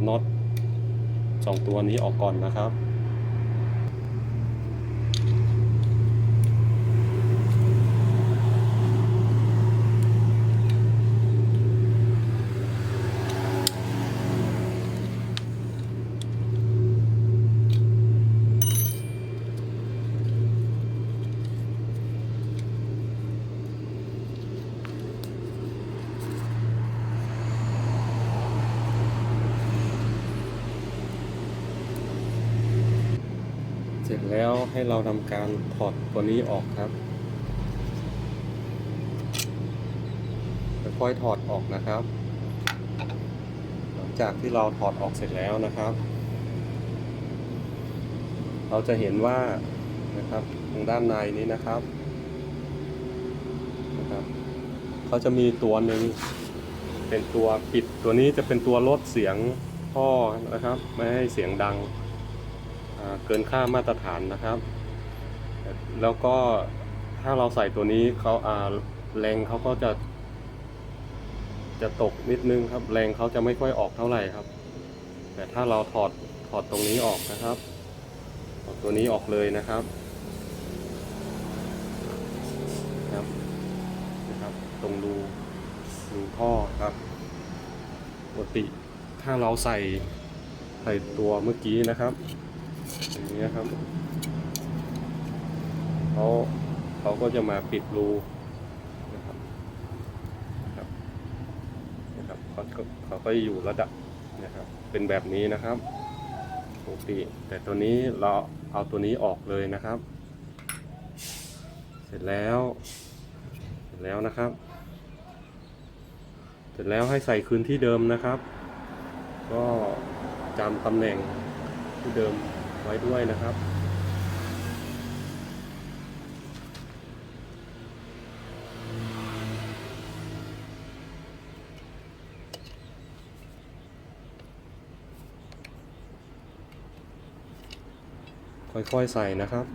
ดน็อตสองตัวนี้ออกก่อนนะครับ ร็จแล้วให้เราทำการถอดตัวนี้ออกครับค่อยๆถอดออกนะครับ หลังจากที่เราถอดออกเสร็จแล้วนะครับ เราจะเห็นว่านะครับทางด้านในนี้นะครับนะครับเขาจะมีตัวหนึ่งเป็นตัวปิดตัวนี้จะเป็นตัวลดเสียงท่อนะครับ ไม่ให้เสียงดัง เกินค่ามาตรฐานนะครับ แล้วก็ถ้าเราใส่ตัวนี้เขาอ่าแรงเขาก็จะ จะตกนิดนึงครับ แรงเขาจะไม่ค่อยออกเท่าไหร่ครับ แต่ถ้าเราถอดถอดตรงนี้ออกนะครับถอดตัวนี้ออกเลยนะครับครับนะครับ ตรงรูรูท่อครับปกติถ้าเราใส่ใส่ตัวเมื่อกี้นะครับ อย่างนี้ยครับเขาเขาก็จะมาปิดรูนะครับนะครับนะครับเขาก็เขาก็อยู่ระดับนะครับ เป็นแบบนี้นะครับปกติแต่ตัวนี้เราเอาตัวนี้ออกเลยนะครับ เสร็จแล้ว เสร็จแล้วนะครับ เสร็จแล้วให้ใส่คืนที่เดิมนะครับ ก็จำตำแหน่งที่เดิม ไว้ด้วยนะครับ ค่อยๆใส่นะครับ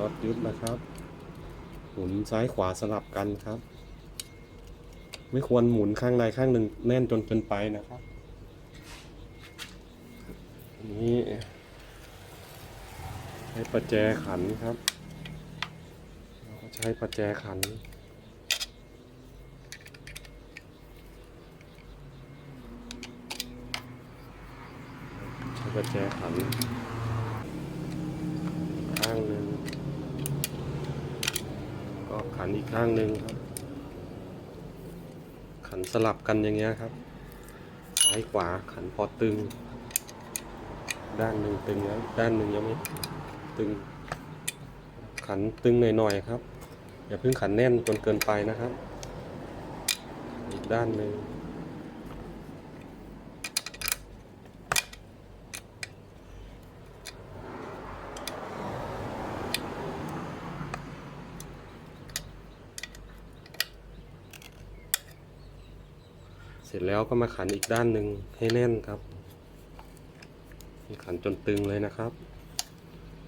รถยึดนะครับ หมุนซ้ายขวาสลับกันครับ ไม่ควรหมุนข้างใดข้างหนึ่งแน่นจนเกินไปนะครับนนี้ใช้ประแจขันครับเราก็ใช้ประแจขันใช้ประแจขันข้างหนึ่งก็ขันอีกข้างหนึ่งครับ ขันสลับกันอย่างเงี้ยครับ ซ้ายขวาขันพอตึง ด้านหนึ่งตึงแล้วด้านหนึ่งยังไม่ตึง ขันตึงหน่อยๆครับ อย่าเพิ่งขันแน่นจนเกินไปนะครับ อีกด้านหนึ่ง เสร็จแล้วก็มาขันอีกด้านหนึ่งให้แน่นครับ ขันจนตึงเลยนะครับ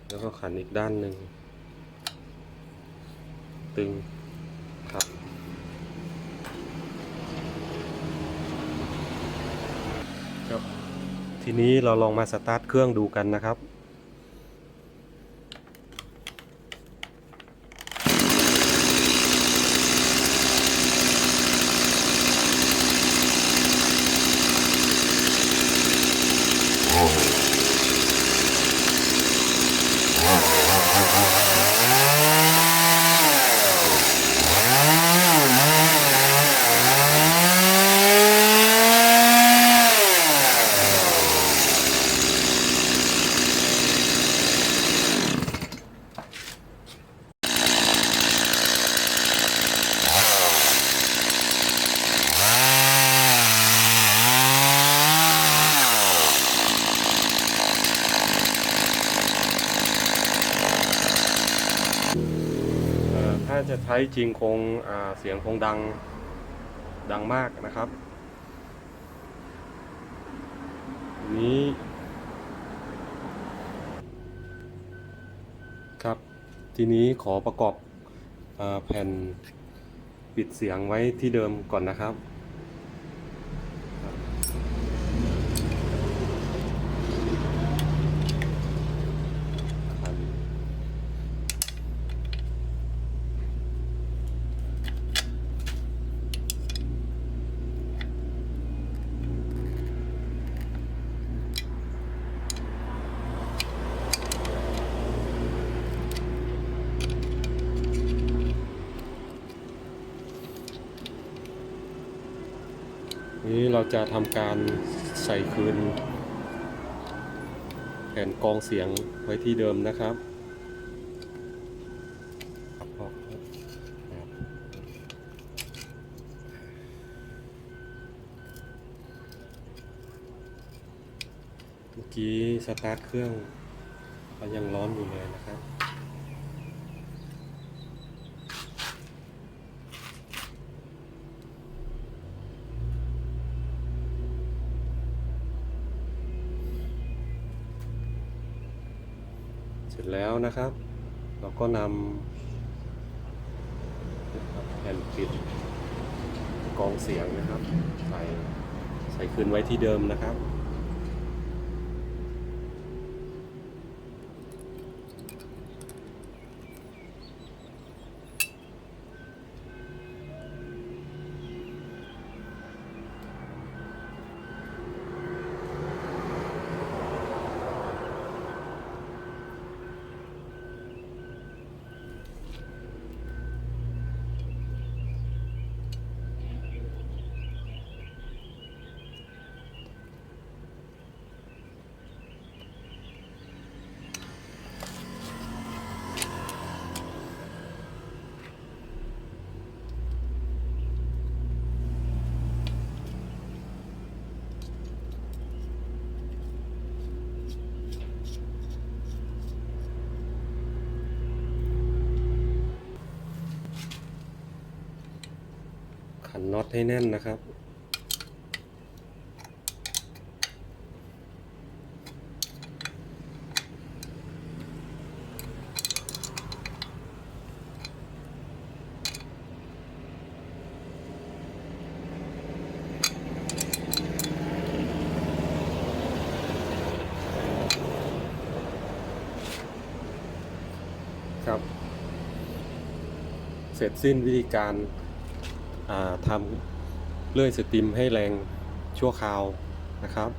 แล้วก็ขันอีกด้านหนึ่งตึงครับครับ ทีนี้เราลองมาสตาร์ทเครื่องดูกันนะครับาจะใช้จริงคงเสียงคงดังดังมากนะครับ นี้ครับ ทีนี้ขอประกอบอแผ่นปิดเสียงไว้ที่เดิมก่อนนะครับ นี้เราจะทำการใส่คืนแผ่นกองเสียงไว้ที่เดิมนะครับครับพ่อครับเมื่อกี้สตาร์ทเครื่องก็ยังร้อนอยู่เลยนะครับ เสร็จแล้วนะครับ เราก็นำแผ่นปิดกองเสียงนะครับ ใส่ใส่คืนไว้ที่เดิมนะครับ ขันน็อตให้แน่นนะครับ ครับ เสร็จสิ้นวิธีการ ทำเลื่อยสตรีมให้แรงชั่วคราวนะครับ